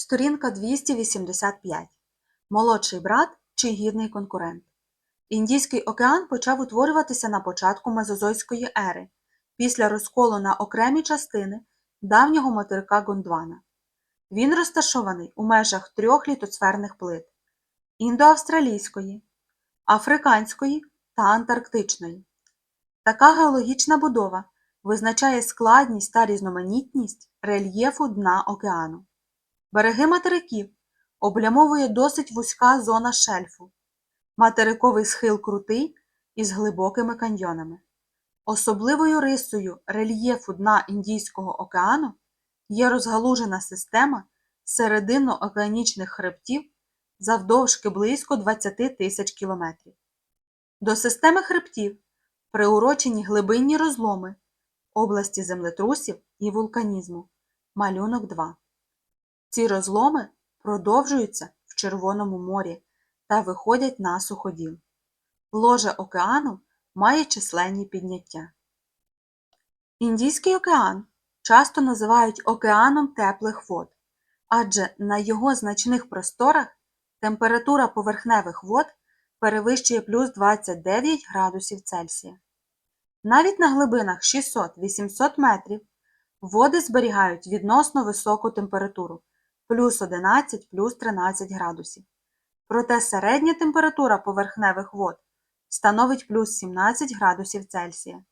Сторінка 285. Молодший брат чи гідний конкурент. Індійський океан почав утворюватися на початку Мезозойської ери, після розколу на окремі частини давнього материка Гондвана. Він розташований у межах трьох літосферних плит індоавстралійської, африканської та антарктичної. Така геологічна будова визначає складність та різноманітність рельєфу дна океану. Береги материків облямовує досить вузька зона шельфу, материковий схил крутий із глибокими каньйонами. Особливою рисою рельєфу дна Індійського океану є розгалужена система серединно-океанічних хребтів завдовжки близько 20 тисяч кілометрів. До системи хребтів приурочені глибинні розломи, області землетрусів і вулканізму. Малюнок 2. Ці розломи продовжуються в Червоному морі та виходять на суходіл. Ложе океану має численні підняття. Індійський океан часто називають океаном теплих вод, адже на його значних просторах температура поверхневих вод перевищує плюс 29 градусів Цельсія. Навіть на глибинах 600-800 метрів води зберігають відносно високу температуру плюс 11 плюс 13 градусів. Проте середня температура поверхневих вод становить плюс 17 градусів Цельсія,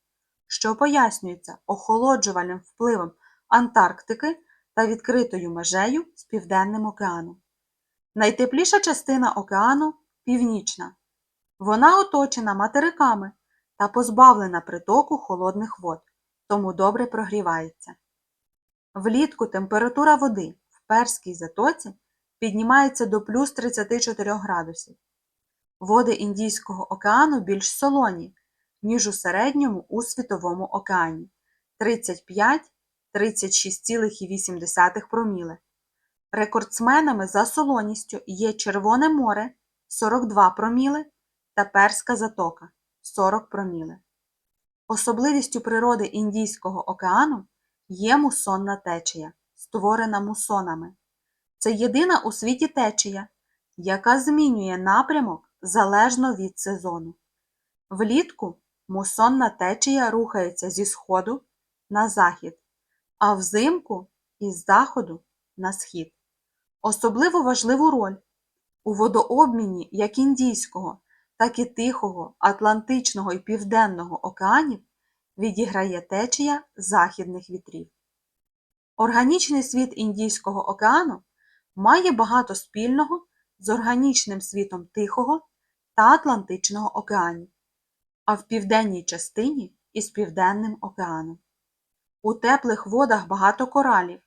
що пояснюється охолоджувальним впливом Антарктики та відкритою межею з Південним океаном. Найтепліша частина океану північна. Вона оточена материками та позбавлена притоку холодних вод, тому добре прогрівається. Влітку температура води Перській затоці піднімається до плюс 34 градусів. Води Індійського океану більш солоні, ніж у середньому у Світовому океані 35-36,8 проміле. Рекордсменами за солоністю є Червоне море 42 проміле та Перська затока 40 проміле. Особливістю природи Індійського океану є мусонна течія, створена мусонами. Це єдина у світі течія, яка змінює напрямок залежно від сезону. Влітку мусонна течія рухається зі сходу на захід, а взимку із заходу на схід. Особливо важливу роль у водообміні як Індійського, так і Тихого, Атлантичного і Південного океанів відіграє течія західних вітрів. Органічний світ Індійського океану має багато спільного з органічним світом Тихого та Атлантичного океанів, а в південній частині із Південним океаном. У теплих водах багато коралів,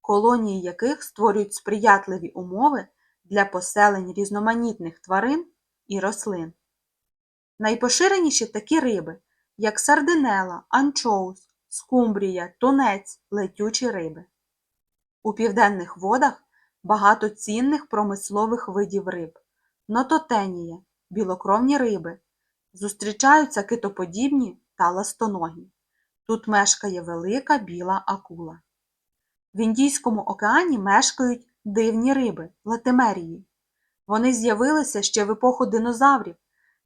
колонії яких створюють сприятливі умови для поселень різноманітних тварин і рослин. Найпоширеніші такі риби, як сардинела, анчоус, скумбрія, тунець, летючі риби. У південних водах багато цінних промислових видів риб, нототенія, білокровні риби, зустрічаються китоподібні та ластоногі. Тут мешкає велика біла акула. В Індійському океані мешкають дивні риби латимерії. Вони з'явилися ще в епоху динозаврів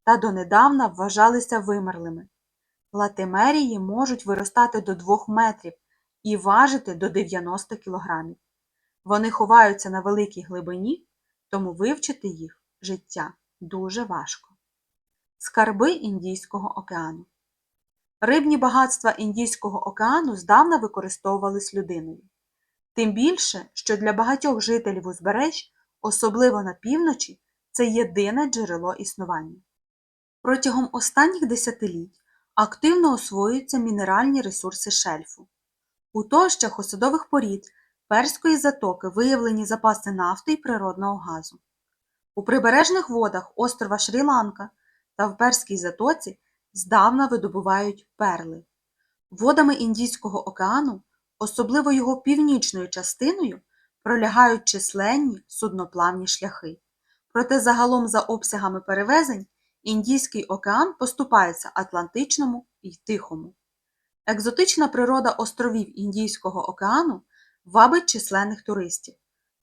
та донедавна вважалися вимерлими. Латимерії можуть виростати до 2 метрів і важити до 90 кілограмів. Вони ховаються на великій глибині, тому вивчити їх життя дуже важко. Скарби Індійського океану Рибні багатства Індійського океану здавна використовувались людиною. Тим більше, що для багатьох жителів узбережжя, особливо на півночі, це єдине джерело існування. Протягом останніх десятиліть активно освоюються мінеральні ресурси шельфу. У товщах осадових порід Перської затоки виявлені запаси нафти і природного газу. У прибережних водах острова Шрі-Ланка та в Перській затоці здавна видобувають перли. Водами Індійського океану, особливо його північною частиною, пролягають численні судноплавні шляхи. Проте загалом за обсягами перевезень Індійський океан поступається Атлантичному і Тихому. Екзотична природа островів Індійського океану вабить численних туристів,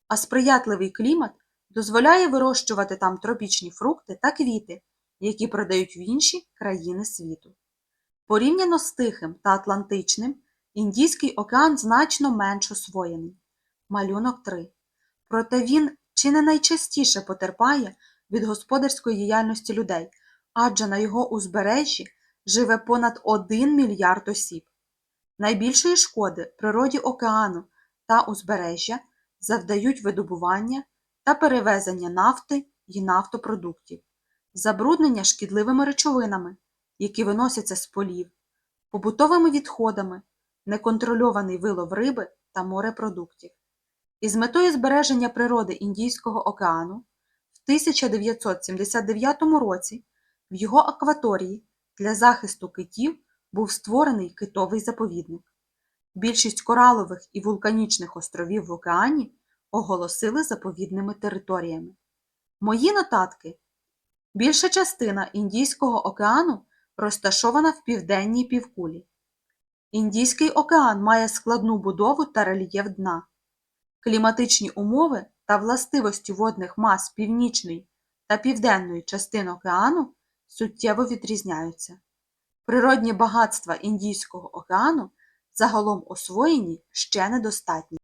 а сприятливий клімат дозволяє вирощувати там тропічні фрукти та квіти, які продають в інші країни світу. Порівняно з Тихим та Атлантичним, Індійський океан значно менш освоєний. Малюнок 3. Проте він чи не найчастіше потерпає від господарської діяльності людей, адже на його узбережжі живе понад 1 мільярд осіб. Найбільшої шкоди природі океану та узбережжя завдають видобування та перевезення нафти і нафтопродуктів, забруднення шкідливими речовинами, які виносяться з полів, побутовими відходами, неконтрольований вилов риби та морепродуктів. Із метою збереження природи Індійського океану 1979 році в його акваторії для захисту китів був створений китовий заповідник. Більшість коралових і вулканічних островів в океані оголосили заповідними територіями. Мої нотатки. Більша частина Індійського океану розташована в південній півкулі. Індійський океан має складну будову та рельєф дна. Кліматичні умови та властивості водних мас північної та південної частин океану суттєво відрізняються. Природні багатства Індійського океану загалом освоєні ще недостатньо.